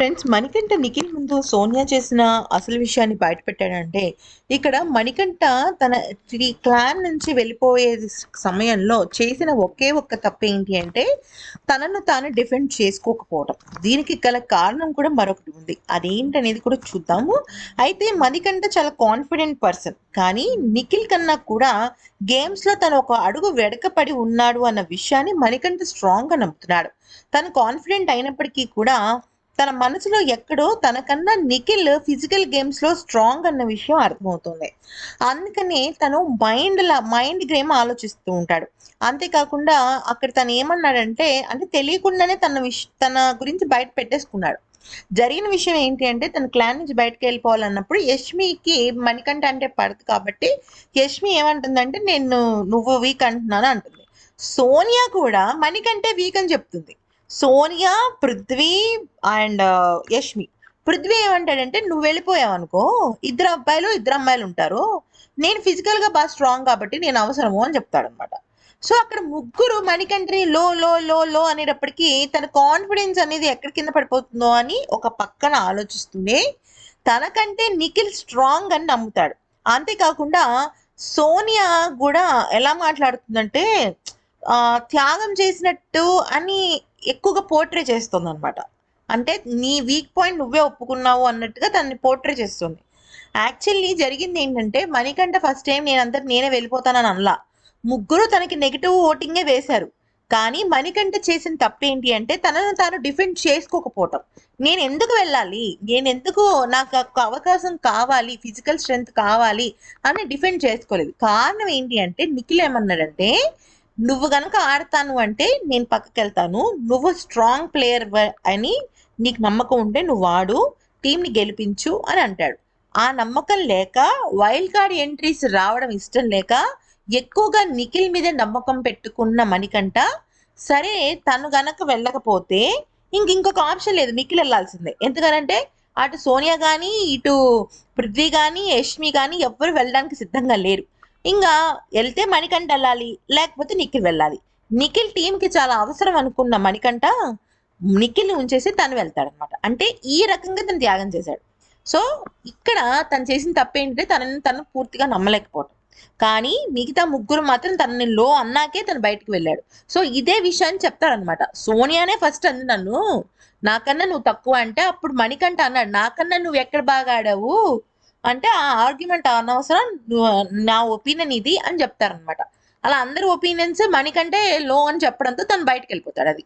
Friends Manikanta Nikhil ముందు సోనియా చేసిన అసలు విషయాన్ని బయటపెట్టాడంటే ఇక్కడ మణికంఠ తన క్లాన్ నుంచి వెళ్ళిపోయే సమయంలో చేసిన ఒకే ఒక్క తప్పు ఏంటి అంటే తనను తాను డిఫెండ్ చేసుకోకపోవడం దీనికి గల కారణం కూడా మరొకటి ఉంది. అదేంటనేది కూడా చూద్దాము. అయితే మణికంఠ చాలా కాన్ఫిడెంట్ పర్సన్ కానీ నిఖిల్ కన్నా కూడా గేమ్స్లో తను ఒక అడుగు వెడకపడి ఉన్నాడు అన్న విషయాన్ని మణికంఠ స్ట్రాంగ్గా నమ్ముతున్నాడు. తను కాన్ఫిడెంట్ అయినప్పటికీ కూడా తన మనసులో ఎక్కడో తనకన్నా నిఖిల్ ఫిజికల్ గేమ్స్లో స్ట్రాంగ్ అన్న విషయం అర్థమవుతుంది. అందుకనే తను మైండ్ మైండ్ గేమ్ ఆలోచిస్తూ ఉంటాడు. అంతేకాకుండా అక్కడ తను ఏమన్నాడంటే అంటే తెలియకుండానే తన విష తన గురించి బయట పెట్టేసుకున్నాడు. జరిగిన విషయం ఏంటి అంటే తన క్లాన్ నుంచి బయటకు వెళ్ళిపోవాలన్నప్పుడు యష్మికి మణికంఠ అంటే పడదు కాబట్టి యష్మి ఏమంటుందంటే నేను నువ్వు వీక్ అంటున్నాను అంటుంది. సోనియా కూడా మణికంటే వీక్ అని చెప్తుంది. సోనియా పృథ్వీ అండ్ యష్మి. పృథ్వీ ఏమంటాడంటే నువ్వు వెళ్ళిపోయావు అనుకో ఇద్దరు అబ్బాయిలు ఇద్దరు అమ్మాయిలు ఉంటారు. నేను ఫిజికల్గా బాగా స్ట్రాంగ్ కాబట్టి నేను అవసరము అని చెప్తాడనమాట. సో అక్కడ ముగ్గురు మణికంఠని లో లో లో లో అనేటప్పటికీ తన కాన్ఫిడెన్స్ అనేది ఎక్కడ కింద పడిపోతుందో అని ఒక పక్కన ఆలోచిస్తూనే తనకంటే నిఖిల్ స్ట్రాంగ్ అని నమ్ముతాడు. అంతేకాకుండా సోనియా కూడా ఎలా మాట్లాడుతుందంటే త్యాగం చేసినట్టు అని ఎక్కువగా పోర్ట్రే చేస్తుంది అనమాట అంటే నీ వీక్ పాయింట్ నువ్వే ఒప్పుకున్నావు అన్నట్టుగా తనని పోర్ట్రే చేస్తుంది. యాక్చువల్లీ జరిగింది ఏంటంటే మణికంఠ ఫస్ట్ టైం నేనంతా నేనే వెళ్ళిపోతానని అనలా. ముగ్గురు తనకి నెగిటివ్ ఓటింగే వేశారు. కానీ మణికంఠ చేసిన తప్పు ఏంటి అంటే తనను తాను డిఫెండ్ చేసుకోకపోవటం. నేను ఎందుకు వెళ్ళాలి? నేను ఎందుకు నాకు అవకాశం కావాలి ఫిజికల్ స్ట్రెంగ్త్ కావాలి అని డిఫెండ్ చేసుకోలేదు. కారణం ఏంటి అంటే నిఖిల్ ఏమన్నాడంటే నువ్వు గనక ఆడతాను అంటే నేను పక్కకి వెళ్తాను నువ్వు స్ట్రాంగ్ ప్లేయర్ అని నీకు నమ్మకం ఉంటే నువ్వు ఆడు టీంని గెలిపించు అని అంటాడు. ఆ నమ్మకం లేక వైల్డ్ కార్డ్ ఎంట్రీస్ రావడం ఇష్టం లేక ఎక్కువగా నిఖిల్ మీద నమ్మకం పెట్టుకున్న మణికంట సరే తను గనక వెళ్ళకపోతే ఇంక ఇంకొక ఆప్షన్ లేదు నిఖిల్ వెళ్ళాల్సిందే. ఎందుకనంటే అటు సోనియా కానీ ఇటు పృథ్వీ కానీ యష్మి కానీ ఎవ్వరు వెళ్ళడానికి సిద్ధంగా లేరు. ఇంకా వెళ్తే మణికంఠ వెళ్ళాలి లేకపోతే నిఖిల్ వెళ్ళాలి. నిఖిల్ టీంకి చాలా అవసరం అనుకున్న మణికంఠ నిఖిల్ని ఉంచేసి తను వెళ్తాడనమాట. అంటే ఈ రకంగా తను త్యాగం చేశాడు. సో ఇక్కడ తను చేసిన తప్పేంటంటే తనని తను పూర్తిగా నమ్మలేకపోవటం. కానీ మిగతా ముగ్గురు మాత్రం తనని లో అన్నాకే తను బయటకు వెళ్ళాడు. సో ఇదే విషయాన్ని చెప్తారనమాట సోనియానే ఫస్ట్ అంది నన్ను నాకన్నా నువ్వు తక్కువ అంటే అప్పుడు మణికంఠ అన్నాడు నాకన్నా నువ్వు ఎక్కడ బాగా ఆడావు? అంటే ఆ ఆర్గ్యుమెంట్ అనవసరం నా ఒపీనియన్ ఇది అని చెప్తారనమాట అలా అందరి ఒపీనియన్స్ మణికంటే లో అని చెప్పడంతో తను బయటకు వెళ్ళిపోతాడు అది.